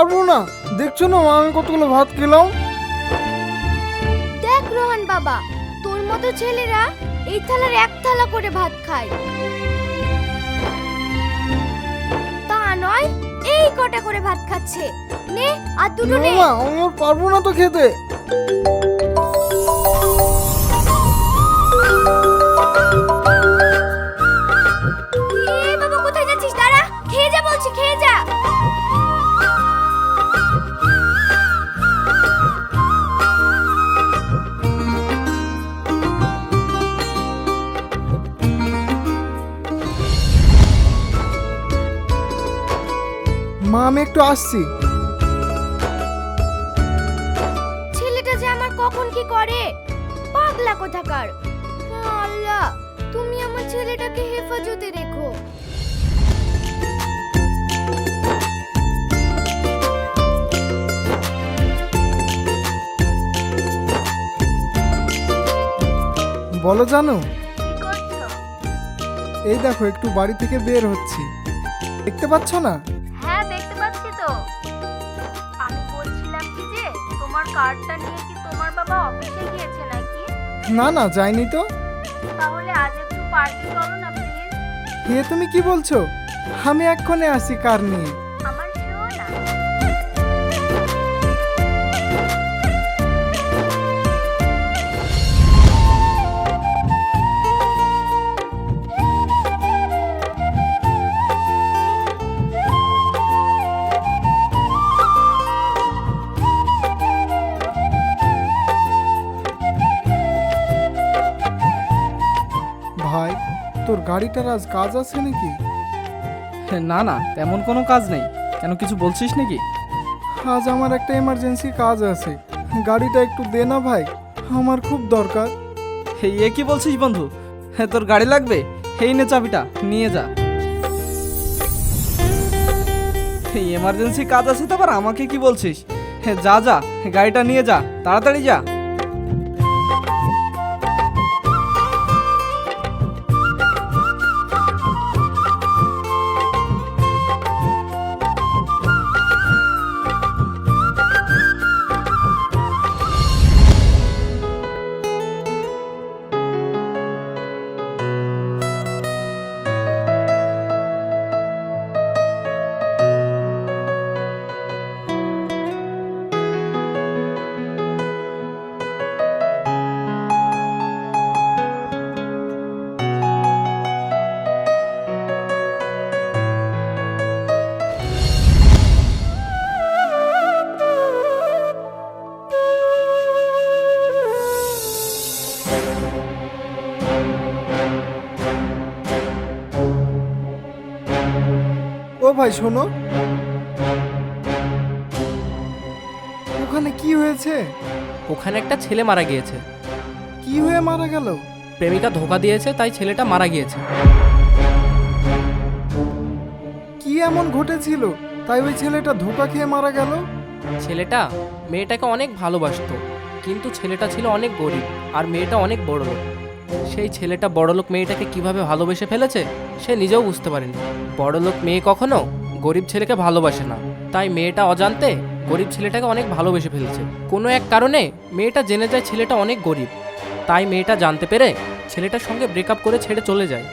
পারব না। দেখছ না মা আমি কতগুলো ভাত খেলাম? দেখ রোহান বাবা তোর মতো ছেলেরা এই থালার এক থালা করে ভাত খায়। তা নয় এই কটা করে ভাত খাচ্ছে। নে আর দুটো নে মা আমি আর পারব না তো খেতে। আসছি ছেলেটা যে আমার কখন কি করে? পাগলা কোথাকার। আল্লাহ তুমি আমার ছেলেটাকে হেফাজতে রেখো। বলো জানো। এই দেখো একটু বাড়ি থেকে বের হচ্ছি। দেখতে পাচ্ছ না? কার্ডটা নিয়ে কি তোমার বাবা অফিসে গিয়েছে নাকি? না না যাইনি তো। তাহলে আজ একটু পার্টি করো না প্লিজ হে তুমি কি বলছো? আমি এক্ষণে আসি কার নিয়ে। তোর গাড়িটার আজ কাজ আছে নাকি? না না তেমন কোনো কাজ নেই। কেন কিছু বলছিস নাকি? আজ আমার একটা এমার্জেন্সি কাজ আছে। গাড়িটা একটু দে না ভাই আমার খুব দরকার। এ কি বলছিস বন্ধু? হ্যাঁ তোর গাড়ি লাগবে? এই নে চাবিটা নিয়ে যা। এই এমার্জেন্সি কাজ আছে তো আবার আমাকে কি বলছিস? হ্যাঁ যা যা গাড়িটা নিয়ে যা তাড়াতাড়ি যা। ভাই শোনো। ওখানে কি হয়েছে? ওখানে একটা ছেলে মারা গিয়েছে। কি হয়ে মারা গেল? প্রেমিকা ধোকা দিয়েছে তাই ছেলেটা মারা গিয়েছে। কি এমন ঘটেছিল? তাই ওই ছেলেটা ধোকা খেয়ে মারা গেল? ছেলেটা মেয়েটাকে অনেক ভালোবাসতো কিন্তু ছেলেটা ছিল অনেক গরিব আর মেয়েটা অনেক বড় লোক সেই ছেলেটা বড়লোক মেয়েটাকে কীভাবে ভালোবেসে ফেলেছে, সে নিজেও বুঝতে পারেনি। বড়লোক মেয়ে কখনো গরিব ছেলেকে ভালোবাসে না। তাই মেয়েটা অজান্তে গরিব ছেলেটাকে অনেক ভালোবেসে ফেলেছে। কোনো এক কারণে মেয়েটা জেনে যায় ছেলেটা অনেক গরিব। তাই মেয়েটা জানতে পেরে ছেলেটার সঙ্গে ব্রেকআপ করে ছেড়ে চলে যায়।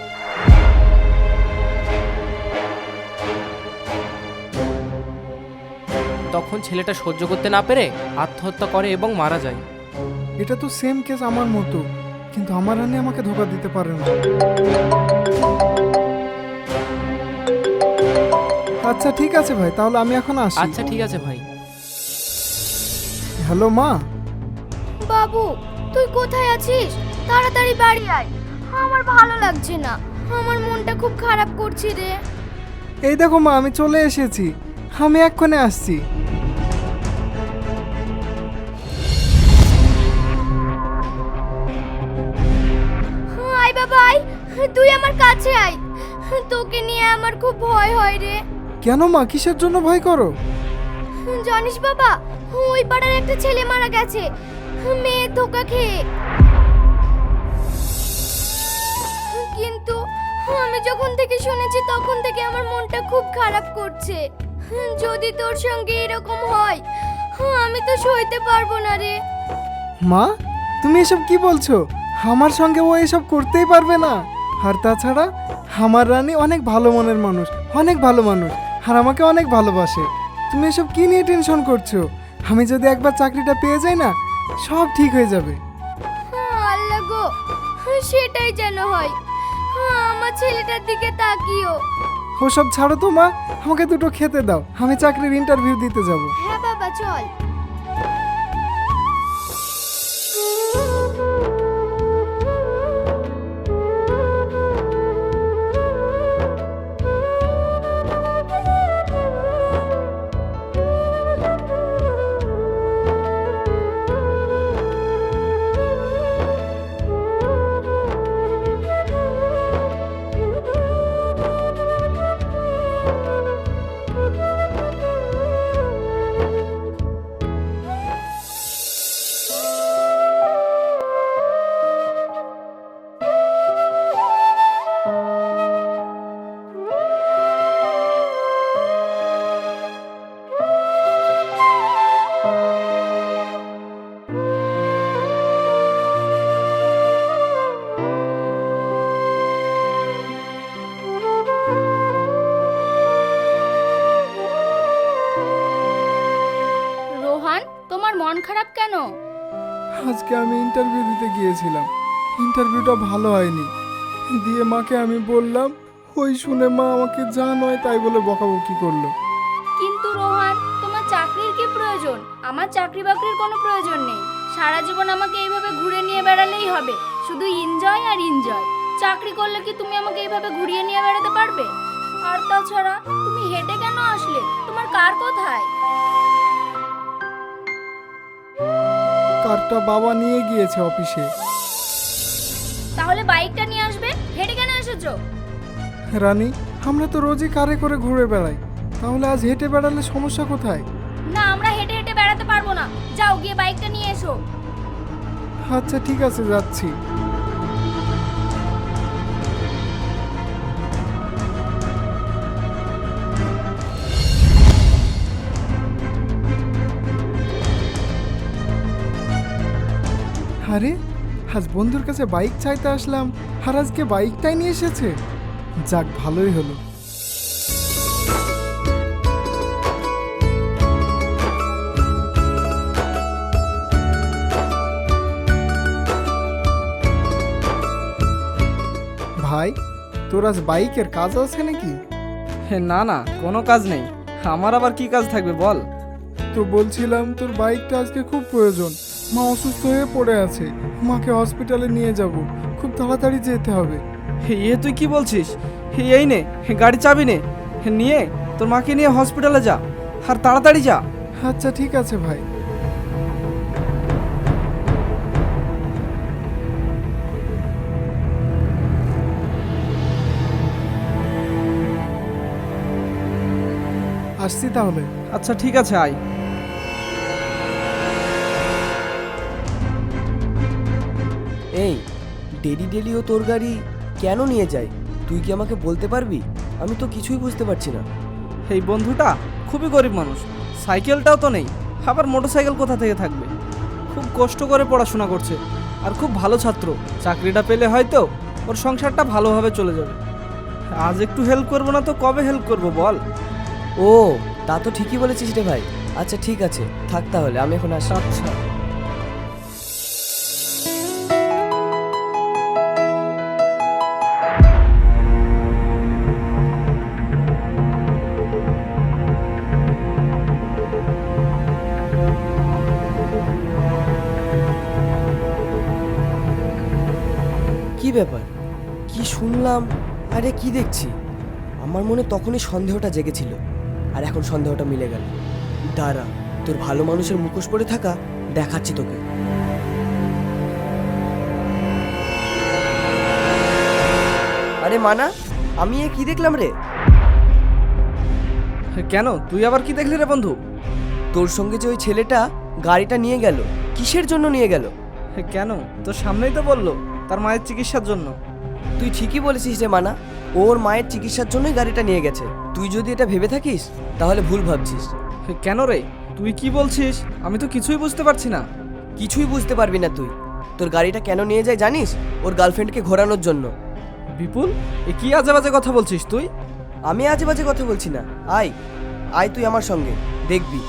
তখন ছেলেটা সহ্য করতে না পেরে আত্মহত্যা করে এবং মারা যায়। এটা তো সেম কেস আমার মতো। কিন্তু আমার রানী আমাকে ধোকা দিতে পারে না। আচ্ছা ঠিক আছে ভাই তাহলে আমি এখন আসি। আচ্ছা ঠিক আছে ভাই। হ্যালো মা। বাবু তুই কোথায় আছিস? তাড়াতাড়ি বাড়ি আয়। আমার ভালো লাগছে না। আমার মনটা খুব খারাপ করছে রে। এই দেখো মা আমি চলে এসেছি। আমি এক্ষণে আসছি। তুই আমার কাছে আয়। তোকে নিয়ে আমার খুব ভয় হয় রে। কেন মা? কিসের জন্য ভয় করো? জানিস বাবা ওই পাড়ার একটা ছেলে মারা গেছে। মেয়ের ধোকা খেয়ে। কিন্তু আমি যখন থেকে শুনেছি তখন থেকে আমার মনটা খুব খারাপ করছে। যদি তোর সঙ্গে এরকম হয় আমি তো সইতে পারব না রে। মা তুমি এসব কি বলছো? আমার সঙ্গে ও এসব করতেই পারবে না। আর তাছাড়া আমার রানী অনেক ভালো মনের মানুষ অনেক ভালো মানুষ আর আমাকে অনেক ভালোবাসে। তুমি এসব কি নিয়ে টেনশন করছ? আমি যদি একবার চাকরিটা পেয়ে যাই না সব ঠিক হয়ে যাবে। আল্লাহ গো সেটাই যেন হয়। আমার ছেলেটার দিকে তাকিও। ওসব ছাড়ো তো মা আমাকে দুটো খেতে দাও আমি চাকরির ইন্টারভিউ দিতে যাব। হ্যাঁ বাবা চল। আজকে আমি ইন্টারভিউ দিতে গিয়েছিলাম। ইন্টারভিউটা ভালো হয়নি। দিয়ে মাকে আমি বললাম, ওই শুনে মা আমাকে যা নয় তাই বলে বকাবকি করল। কিন্তু রোহান, তোমার চাকরির কি প্রয়োজন? আমার চাকরি বাকরির কোনো প্রয়োজন নেই। সারা জীবন আমাকে এইভাবে ঘুরে নিয়ে বেড়ালেই হবে। শুধু এনজয় আর এনজয় চাকরি করলে কি তুমি আমাকে এইভাবে ঘুরিয়ে নিয়ে বেড়াতে পারবে? আর তাছাড়া, তুমি হেঁটে কেন আসলে? তোমার কার কোথায়? কারটা বাবা নিয়ে গিয়েছে অফিসে। তাহলে বাইকটা নিয়ে আসবে? হেঁটে কেন এসেছ? রানী আমরা তো রোজই কারে করে ঘুরে বেড়াই। তাহলে আজ হেঁটে বেড়ালে সমস্যা কোথায়? না আমরা হেঁটে হেঁটে বেড়াতে পারব না। যাও গিয়ে বাইকটা নিয়ে এসো। আচ্ছা ঠিক আছে যাচ্ছি। আরে আজ বন্ধুর কাছে বাইক চাইতে আসলাম আর আজকে বাইকটাই নিয়ে এসেছে। যাক ভালোই হলো। ভাই তোর আজ বাইকের কাজ আছে নাকি? হে, না না কোনো কাজ নেই। আমার আবার কি কাজ থাকবে বল? তো বলছিলাম তোর বাইকটা আজকে খুব প্রয়োজন। মা অসুস্থ হয়ে পড়ে আছে। মাকে হসপিটালে নিয়ে যাব। খুব তাড়াতাড়ি যেতে হবে। এ তুই কি বলছিস? এই নে গাড়ি চাবি নে। নিয়ে তোর মাকে নিয়ে হসপিটালে যা। আর তাড়াতাড়ি যা। আচ্ছা ঠিক আছে ভাই। আসছি তাহলে। আচ্ছা ঠিক আছে আয়। এই ডেলি ডেলি ও তোর গাড়ি কেন নিয়ে যায়? তুই কি আমাকে বলতে পারবি? আমি তো কিছুই বুঝতে পারছি না। এই বন্ধুটা খুবই গরিব মানুষ। সাইকেলটাও তো নেই। আবার মোটরসাইকেল কোথা থেকে থাকবে? খুব কষ্ট করে পড়াশোনা করছে। আর খুব ভালো ছাত্র। চাকরিটা পেলে হয়তো ওর সংসারটা ভালোভাবে চলে যাবে। আজ একটু হেল্প করব না তো কবে হেল্প করব বল? ও তা তো ঠিকই বলেছিস রে ভাই। আচ্ছা ঠিক আছে। থাক তাহলে আমি এখন আসি। আচ্ছা। কি ব্যাপার? কি শুনলাম? আরে, কি দেখছি? আমার মনে তখনই সন্দেহটা জেগেছিল। আর এখন সন্দেহটা মিলে গেল। দাঁড়া, তোর ভালো মানুষের মুখোশ পরে থাকা দেখাচ্ছি তোকে। আরে, মানা, আমি এ কি দেখলাম রে? কেন? তুই আবার কি দেখলি রে, বন্ধু? তোর সঙ্গে যে ওই ছেলেটা গাড়িটা নিয়ে গেল, কিসের জন্য নিয়ে গেল? কেন? তোর সামনেই তো বলল। তার মায়ের চিকিৎসার জন্য। তুই ঠিকই বলেছিস রে মানা। ওর মায়ের চিকিৎসার জন্যই গাড়িটা নিয়ে গেছে। তুই যদি এটা ভেবে থাকিস তাহলে ভুল ভাবছিস। কেন রে? তুই কি বলছিস? আমি তো কিছুই বুঝতে পারছি না। কিছুই বুঝতে পারবি না তুই। তোর গাড়িটা কেন নিয়ে যায় জানিস? ওর গার্লফ্রেন্ডকে ঘোরানোর জন্য। বিপুল এ কি আজে বাজে কথা বলছিস তুই? আমি আজে বাজে কথা বলছি না। আয় আয় তুই আমার সঙ্গে। দেখবি।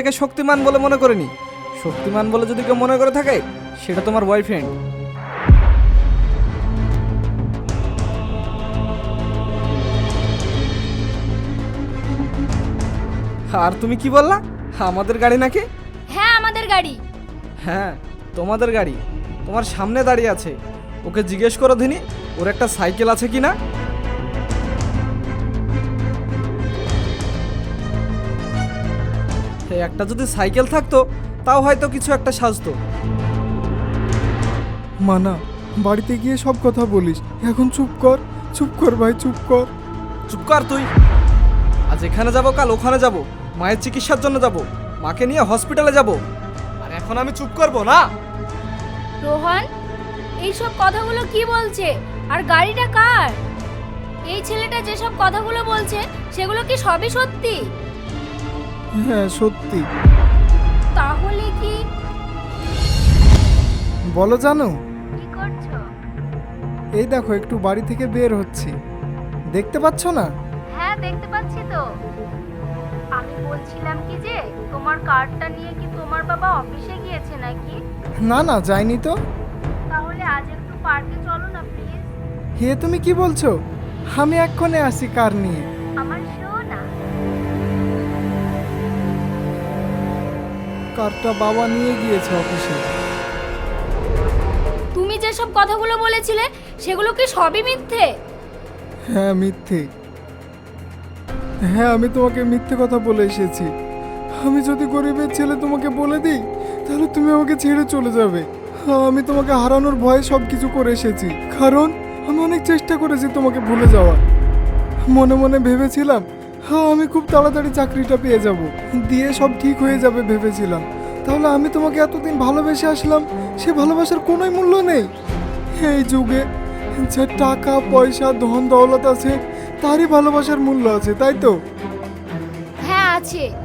নিজেকে শক্তিমান বলে মনে করিনি। শক্তিমান বলে যদি কেউ মনে করে থাকে সেটা তোমার বয়ফ্রেন্ড আর তুমি কি বললা? আমাদের গাড়ি নাকি? হ্যাঁ আমাদের গাড়ি। হ্যাঁ তোমাদের গাড়ি। তোমার সামনে দাঁড়িয়ে আছে। ওকে জিজ্ঞেস করো দিনি ওর একটা সাইকেল আছে কি না একটা যদি সাইকেল থাকতো তাও হয়তো কিছু একটা সাজতো। মানা বাড়িতে গিয়ে সব কথা বলিস। এখন চুপ কর চুপ কর ভাই চুপ কর। চুপ কর তুই। আজ এখানে যাব কাল ওখানে যাব। মায়ের চিকিৎসার জন্য যাব। মাকে নিয়ে হসপিটালে যাব। আর এখন আমি চুপ করব না? রোহন এইসব কথাগুলো কি বলছে? আর গাড়িটা কার? এই ছেলেটা যেসব কথাগুলো বলছে সেগুলো কি সবই সত্যি? হ্যাঁ সত্যি। তাহলে কি? বলো জানো। কি করছ? এই দেখো একটু বাড়ি থেকে বের হচ্ছি। দেখতে পাচ্ছ না? হ্যাঁ দেখতে পাচ্ছি তো। আমি বলছিলাম কি যে তোমার কার্ডটা নিয়ে কি তোমার বাবা অফিসে গিয়েছে নাকি? না না যাইনি তো। তাহলে আজ একটু পার্কে চলো না প্লিজ। হে তুমি কি বলছো? আমি এক্ষণে আসি কার নিয়ে। কারটা বাবা নিয়ে গিয়েছে অফিসে। তুমি যেসব কথাগুলো বলেছিলে সেগুলো কি সবই মিথ্যে? হ্যাঁ মিথ্যে। হ্যাঁ আমি তোমাকে মিথ্যে কথা বলে এসেছি। আমি যদি গরিবের ছেলে তোমাকে বলে দিই তাহলে তুমি আমাকে ছেড়ে চলে যাবে। হ্যাঁ, আমি তোমাকে হারানোর ভয়ে সব কিছু করে এসেছি। কারণ আমি অনেক চেষ্টা করেছি তোমাকে ভুলে যাওয়ার। মনে মনে ভেবেছিলাম আমি খুব তাড়াতাড়ি চাকরিটা পেয়ে যাব। দিয়ে সব ঠিক হয়ে যাবে ভেবেছিলাম। তাহলে আমি তোমাকে এতদিন ভালোবেসে আসলাম, সে ভালোবাসার কোনো মূল্য নেই। এই যুগে যে টাকা, পয়সা ধন দৌলত আছে, তারই ভালোবাসার মূল্য আছে, তাই তো? হ্যাঁ আছে।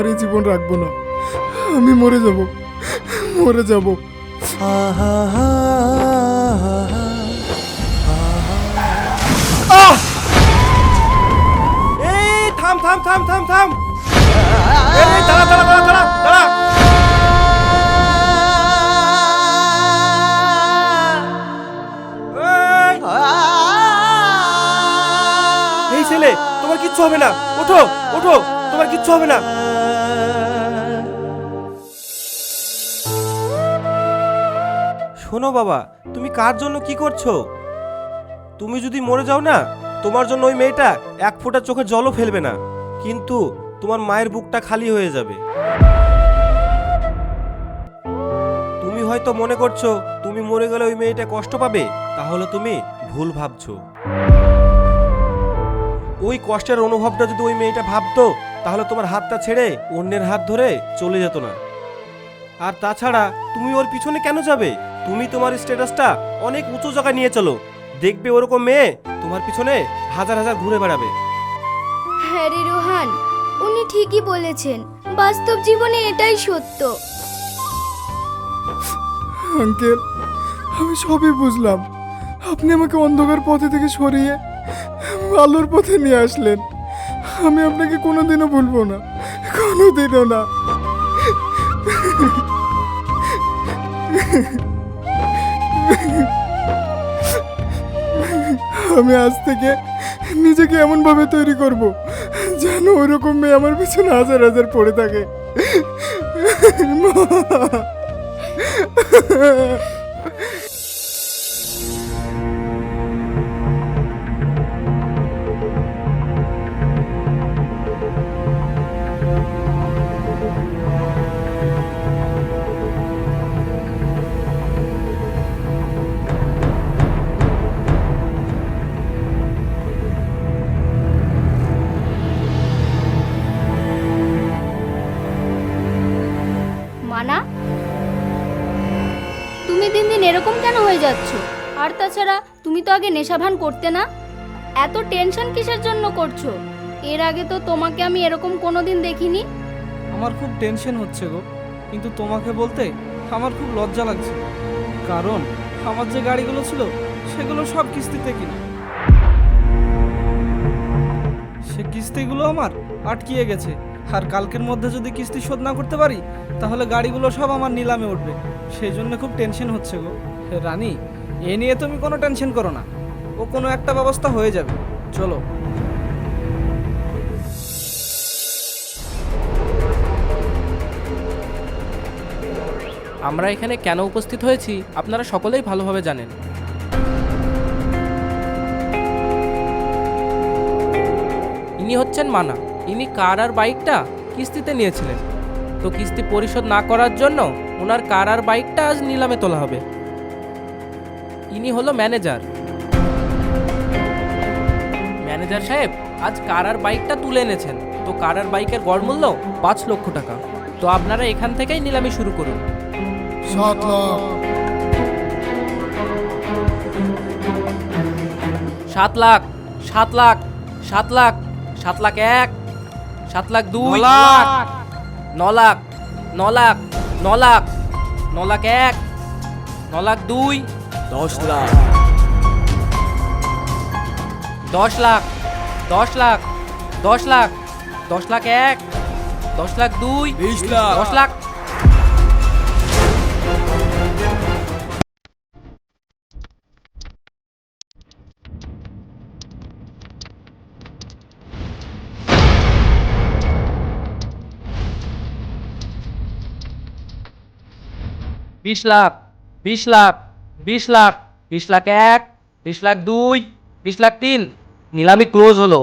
আমার এই জীবন রাখব না। আমি মরে যাব। মরে যাব। এই, থাম থাম থাম থাম থাম। এই ছেলে, তোমার কিচ্ছু হবে না। ওঠো ওঠো, তোমার কিচ্ছু হবে না। শোনো বাবা, তুমি কার জন্য কি করছ? তুমি যদি মরে যাও না, তোমার জন্য ওই মেয়েটা এক ফোঁটা চোখে জলও ফেলবে না। কিন্তু তোমার মায়ের বুকটা খালি হয়ে যাবে। তুমি হয়তো মনে করছ, তুমি মরে গেলে ওই মেয়েটা কষ্ট পাবে, তাহলে তুমি ভুল ভাবছ। ওই কষ্টের অনুভবটা যদি ওই মেয়েটা ভাবতো, তাহলে তোমার হাতটা ছেড়ে অন্যের হাত ধরে চলে যেত না। আর তাছাড়া তুমি ওর পিছনে কেন যাবে? তুমি তোমার স্ট্যাটাসটা অনেক উঁচু জায়গায় নিয়ে চলো। দেখবে ওরকম মেয়ে তোমার পিছনে হাজার হাজার ঘুরে বেড়াবে। হ্যাঁ রে রোহান উনি ঠিকই বলেছেন। বাস্তব জীবনে এটাই সত্য। আঙ্কেল আমি সবই বুঝলাম। আপনি আমাকে অন্ধকার পথে থেকে সরিয়ে আলোর পথে নিয়ে আসলেন। আমি আপনাকে কোনোদিনও ভুলবো না কোনোদিনও না। আমি আজ থেকে নিজেকে এমনভাবে তৈরি করব যেন ওরকম মেয়ে আমার পিছনে হাজার হাজার পড়ে থাকে। মা! দিন দিন এরকম কেন হয়ে যাচ্ছ? আর তাছাড়া তুমি তো আগে নেশাভান করতে না? এত টেনশন কিসের জন্য করছ? এর আগে তো তোমাকে আমি এরকম কোনোদিন দেখিনি। আমার খুব টেনশন হচ্ছে গো, কিন্তু তোমাকে বলতে আমার খুব লজ্জা লাগছে। কারণ আমার যে গাড়িগুলো ছিল, সেগুলো সব কিস্তিতে কিনা। সে কিস্তিগুলো আমার আটকিয়ে গেছে। আর কালকের মধ্যে যদি কিস্তি শোধ না করতে পারি, তাহলে গাড়িগুলো সব আমার নিলামে উঠবে। সেই জন্য খুব টেনশন হচ্ছে গো। রানী, এ নিয়ে তুমি কোনো টেনশন করো না। ও কোনো একটা ব্যবস্থা হয়ে যাবে। চলো। আমরা এখানে কেন উপস্থিত হয়েছি, আপনারা সকলেই ভালোভাবে জানেন। ইনি হচ্ছেন মানা। ইনি কার আর বাইকটা কিস্তিতে নিয়েছিলেন। তো কিস্তি পরিশোধ না করার জন্য ওনার কার আর বাইকটা আজ নিলামে তোলা হবে। ইনি হলো ম্যানেজার। ম্যানেজার সাহেব আজ কার আর বাইকটা তুলে এনেছেন? তো কার আর বাইকের গড় মূল্য পাঁচ লক্ষ টাকা। তো আপনারা এখান থেকেই নিলামি শুরু করুন। সাত লাখ। সাত লাখ সাত লাখ সাত লাখ সাত লাখ এক সাত লাখ দুই ন লাখ ন লাখ ন লাখ ন লাখ এক ন লাখ দুই দশ লাখ দশ লাখ দশ লাখ দশ লাখ দশ লাখ এক দশ লাখ দুই। দশ লাখ বিশ লাখ বিশ লাখ বিশ লাখ বিশ লাখ এক, বিশ লাখ দুই, বিশ লাখ তিন। নিলামি ক্লোজ হলো।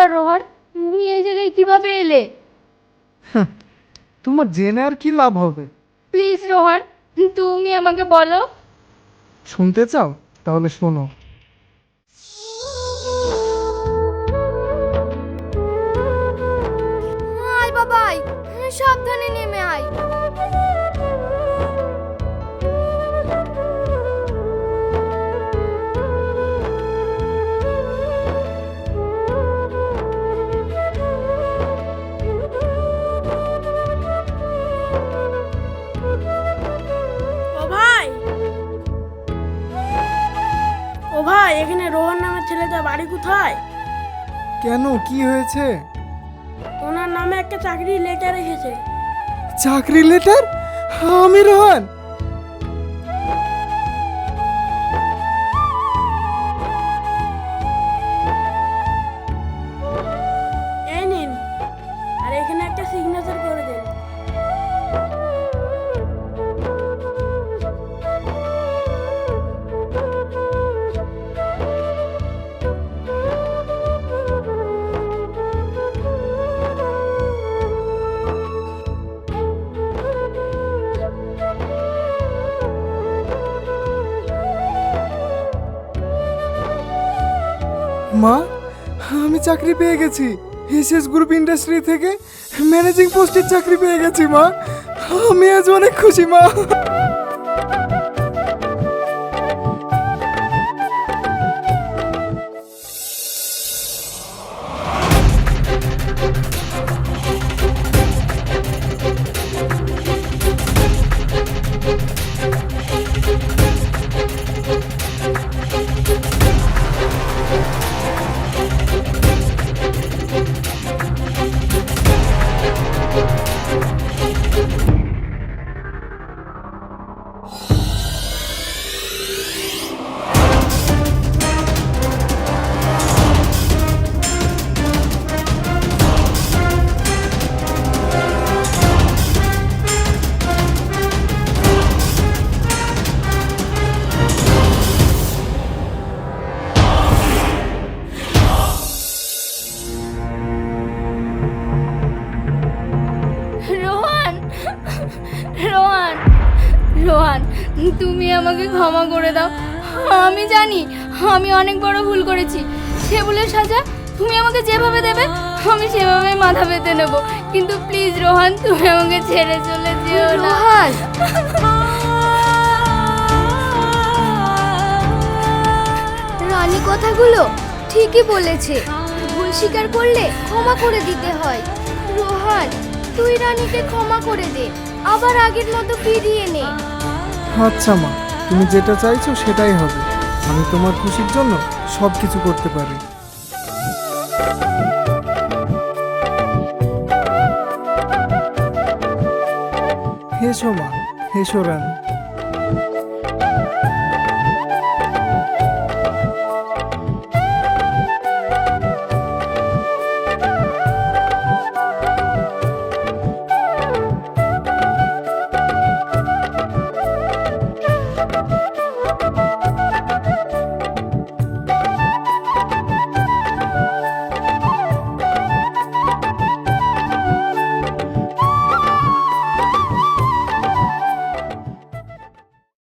ব্যাপার রোহান? তুমি এই জায়গায় কীভাবে এলে? তোমার জেনে আর কি লাভ হবে? প্লিজ রোহান তুমি আমাকে বলো। শুনতে চাও? তাহলে শোনো। সাবধানে নেমে আয়। ভাই এখানে রোহন নামের ছেলেটা বাড়ি কোথায়? কেন? কি হয়েছে? ওনার নামে একটা চাকরি লেটার এসেছে। চাকরি লেটার আমি রোহান? চাকরি পেয়ে গেছি। এসএস গ্রুপ ইন্ডাস্ট্রি থেকে ম্যানেজিং পোস্টের চাকরি পেয়ে গেছি, মা। আমি আজ অনেক খুশি, মা। ক্ষমা করে দাও। আমি জানি আমি অনেক বড় ভুল করেছি। সে ভুলের সাজা তুমি আমাকে যেভাবে দেবে আমি সেভাবে মাথা পেতে নেব। কিন্তু প্লিজ রোহান তুমি আমাকে ছেড়ে চলে যেও না। রোহান! রানী কথাগুলো ঠিকই বলেছে। ভুল স্বীকার করলে ক্ষমা করে দিতে হয়। রোহান তুই রানীকে ক্ষমা করে দে। আবার আগের মতো ফিরিয়ে নে। আচ্ছা মা। তুমি যেটা চাইছো সেটাই হবে। আমি তোমার খুশির জন্য সব কিছু করতে পারি। হেসো মা, হেসো রানী।